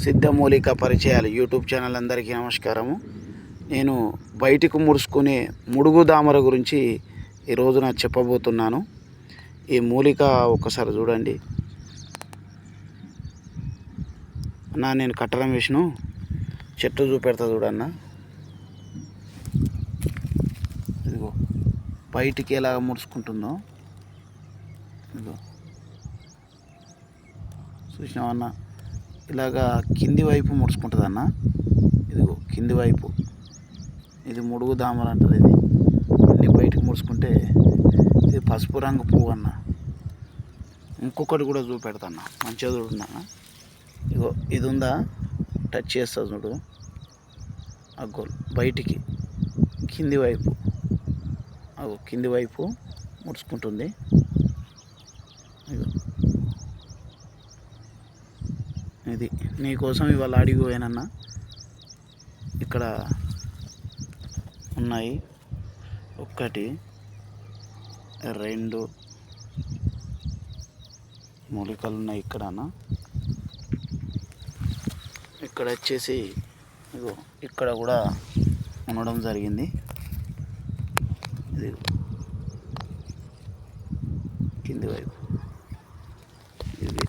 సిద్ధమూలిక పరిచయాలు. YouTube channel అందరికీ నమస్కారము. నేను బయటకు ముడుచుకునే ముడుగు దామర గురించి ఈరోజు నా చెప్పబోతున్నాను. ఈ మూలిక ఒకసారి చూడండి. అన్నా నేను కట్టడం విష్ణు చెట్టు చూపెడతా చూడన్నా. ఇదిగో బయటికి ఎలాగ ముడుచుకుంటుందో. ఇదిగో. చూసినావన్నా ఇలాగా కింది వైపు ముడుచుకుంటుంది అన్న ఇదిగో కింది వైపు. ఇది ముడుగు దామలు అంటారు ఇది. అన్ని బయటకు ముడుచుకుంటే ఇది పసుపు రంగు పువ్వు అన్న ఇంకొకటి కూడా చూపెడతాను మంచిగా చూడున్నా. ఇగో ఇది ఉందా టచ్ చేస్తా చూడు. అగ్గో బయటికి. కింది వైపు. అగో కింది వైపు ముడుచుకుంటుంది. ఇది. నీకోసం ఇవాళ అడిగిపోయానన్నా ఇక్కడ ఉన్నాయి. ఒక్కటి రెండు మూలికలు ఉన్నాయి ఇక్కడ అన్న ఇక్కడ వచ్చేసి ఇగో ఇక్కడ కూడా ఉండడం జరిగింది. ఇది కింది వైపు ఇది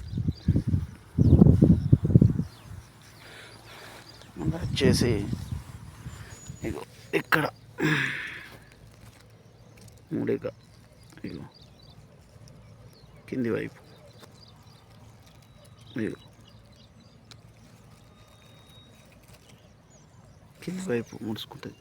ఇంకా వచ్చేసి ఇగో ఇక్కడ. మూడిక. ఇగో. కింది వైపు. ఇగో. కింది వైపు ముడుచుకుంటుంది.